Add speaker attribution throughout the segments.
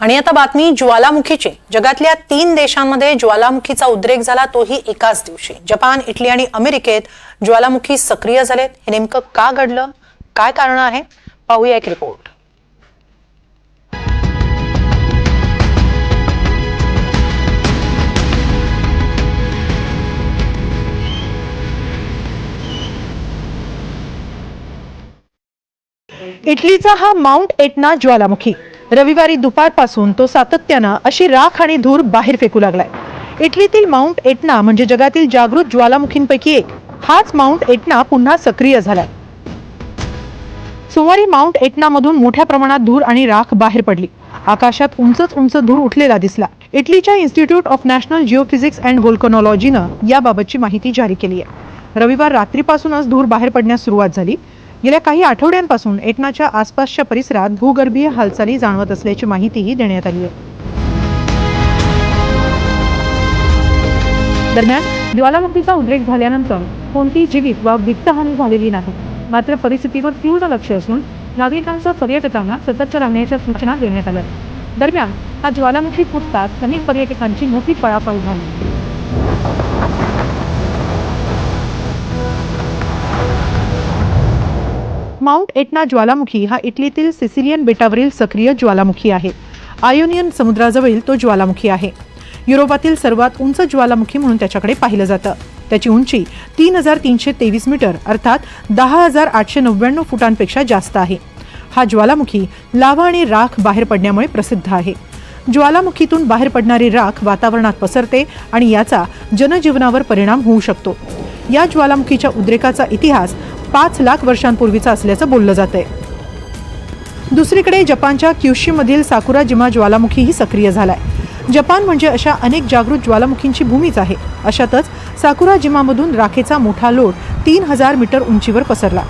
Speaker 1: आणि आता बातमी ज्वालामुखीची. जगातल्या तीन देशांमध्ये ज्वालामुखीचा उद्रेक झाला तोही एकाच दिवशी. जपान इटली आणि अमेरिकेत ज्वालामुखी सक्रिय झालेत. हे नेमकं का घडलं? काय कारण आहे? पाहूया एक रिपोर्ट
Speaker 2: इटलीचा हा माउंट एटना ज्वालामुखी. रविवारी दुपारपासून तो सातत्यानं अशी राख आणि धूर बाहेर फेकू लागलाय. इटलीतील माउंट एटना म्हणजे जगातील जागृत ज्वालामुखींपैकी एक. हाच माउंट एटना पुन्हा सक्रिय झालाय. सोमवारी माउंट एटनामधून मोठ्या प्रमाणात धूर आणि राख बाहेर पडली. आकाशात उंचच उंच धूर उठलेला दिसला. इटलीच्या institute of national geophysics and व्होल्कनॉलॉजीनं याबाबतची माहिती जारी केली आहे रविवार रात्रीपासूनच धूर बाहेर पडण्यास सुरुवात झाली. गेल्या काही आठवड्यांपासून एटनाच्या आसपासच्या परिसरात भूगर्भीय हालचाली जाणवत असल्याची माहितीही देण्यात आली आहे. दरम्यान ज्वालामुखीचा उद्रेक झाल्यानंतर कोणतीही जीवित वा वित्तहानी झालेली नाही. मात्र परिस्थितीवर तीव्र लक्ष असून नागरिकांचा पर्यटकांना सतर्क राहण्याच्या सूचना देण्यात आल्या. दरम्यान हा ज्वालामुखी फुटताच अनेक पर्यटकांची मोठी पळापळ झाली. माउंट एटना ज्वालामुखी हा इटलीतील सिसिलियन बेटावरील सक्रिय ज्वालामुखी आहे. आयोनियन समुद्राजवळील तो ज्वालामुखी आहे. युरोपातील सर्वात उंच ज्वालामुखी म्हणून त्याच्याकडे पाहिलं जातं. त्याची उंची तीन हजार तीनशे तेवीस मीटर अर्थात दहा हजार आठशे नव्याण्णव फुटांपेक्षा जास्त आहे. हा ज्वालामुखी लावा आणि राख बाहेर पडण्यामुळे प्रसिद्ध आहे. ज्वालामुखीतून बाहेर पडणारी राख वातावरणात पसरते आणि याचा जनजीवनावर परिणाम होऊ शकतो. या ज्वालामुखीच्या उद्रेकाचा इतिहास पाच लाख वर्षांपूर्वीचा असल्याचं बोललं जात आहे दुसरीकडे जपानच्या क्युशीमधील साकुरा साकुराजिमा ज्वालामुखीही सक्रिय झालाय. जपान म्हणजे अशा अनेक जागृत ज्वालामुखींची भूमीच आहे. अशातच साकुरा जिमामधून राखेचा मोठा लोट तीन हजार मीटर उंचीवर पसरला.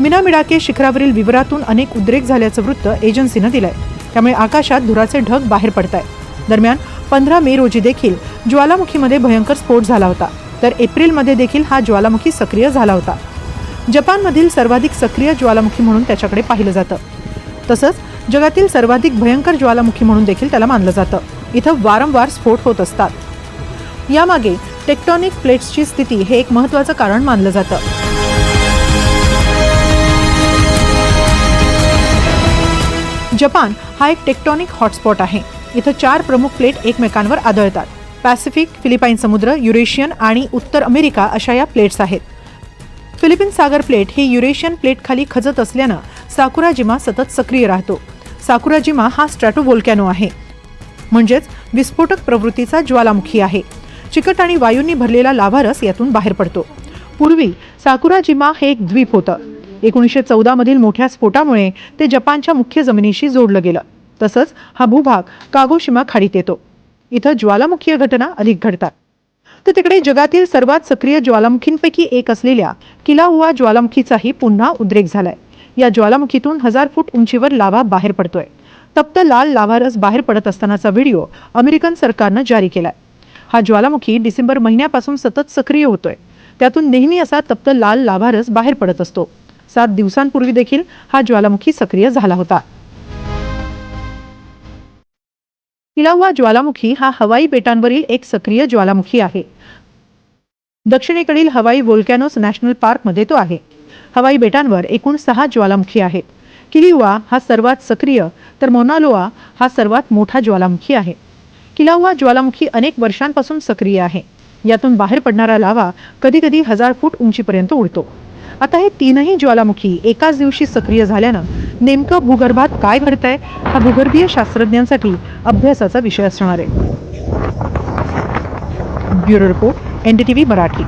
Speaker 2: मिनामिडाके शिखरावरील विवरातून अनेक उद्रेक झाल्याचं वृत्त एजन्सीनं दिलंय. त्यामुळे आकाशात धुराचे ढग बाहेर पडत आहे दरम्यान पंधरा मे रोजी देखील ज्वालामुखीमध्ये भयंकर स्फोट झाला होता. तर एप्रिलमध्ये देखील हा ज्वालामुखी सक्रिय झाला होता. जपानमधील सर्वाधिक सक्रिय ज्वालामुखी म्हणून त्याच्याकडे पाहिलं जातं. तसंच जगातील सर्वाधिक भयंकर ज्वालामुखी म्हणून देखील त्याला मानलं जातं. इथं वारंवार स्फोट होत असतात. यामागे टेक्टॉनिक प्लेट्सची स्थिती हे एक महत्त्वाचं कारण मानलं जातं. जपान हा एक टेक्टॉनिक हॉटस्पॉट आहे. इथं चार प्रमुख प्लेट एकमेकांवर आदळतात. पॅसिफिक फिलिपाईन समुद्र युरेशियन आणि उत्तर अमेरिका अशा या प्लेट्स आहेत. फिलिपिन सागर प्लेट ही युरेशियन प्लेटखाली खजत असल्यानं साकुराजिमा सतत सक्रिय राहतो. साकुराजिमा हा स्ट्रॅटोव्होल्कॅनो आहे. म्हणजेच विस्फोटक प्रवृत्तीचा ज्वालामुखी आहे. चिकट आणि वायूंनी भरलेला लाव्हारस यातून बाहेर पडतो. पूर्वी साकुराजिमा हे एक द्वीप होतं. एकोणीसशे चौदामधील मोठ्या स्फोटामुळे ते जपानच्या मुख्य जमिनीशी जोडलं गेलं. तसंच हा भूभाग कागोशिमा खाडीत येतो. इथं ज्वालामुखीय घटना अधिक घडतात. तर तिकडे जगातील सर्वात सक्रिय ज्वालामुखींपैकी एक असलेल्या किलाउआ ज्वालामुखीचाही पुन्हा उद्रेक झालाय. या ज्वालामुखीतून हजार फूट उंचीवर लावा बाहेर पडतोय. तप्त लाल लाभारस बाहेर पडत असतानाचा व्हिडिओ अमेरिकन सरकारनं जारी केलाय. हा ज्वालामुखी डिसेंबर महिन्यापासून सतत सक्रिय होतोय. त्यातून नेहमी असा तप्त लाल लाभारस बाहेर पडत असतो. सात दिवसांपूर्वी देखील हा ज्वालामुखी सक्रिय झाला होता. किलावा ज्वालामुखी हा हवाई बेटांवरील एक सक्रिय ज्वालामुखी आहे. दक्षिणेकडील हवाई वोल्कॅनोस नॅशनल पार्कमध्ये तो आहे. हवाई बेटांवर एकूण सहा ज्वालामुखी आहेत. किलिवा हा सर्वात सक्रिय तर मोनालोआ हा सर्वात मोठा ज्वालामुखी आहे. किलावा ज्वालामुखी अनेक वर्षांपासून सक्रिय आहे. यातून बाहेर पडणारा लावा कधीकधी हजार फूट उंचीपर्यंत उडतो. आता हे तीनही ज्वालामुखी एकाच दिवशी सक्रिय झाल्यानं नेमकं भूगर्भात काय घडतंय हा भूगर्भीय शास्त्रज्ञांसाठी अभ्यासाचा विषय असणार आहे. Bureau report NDTV Marathi.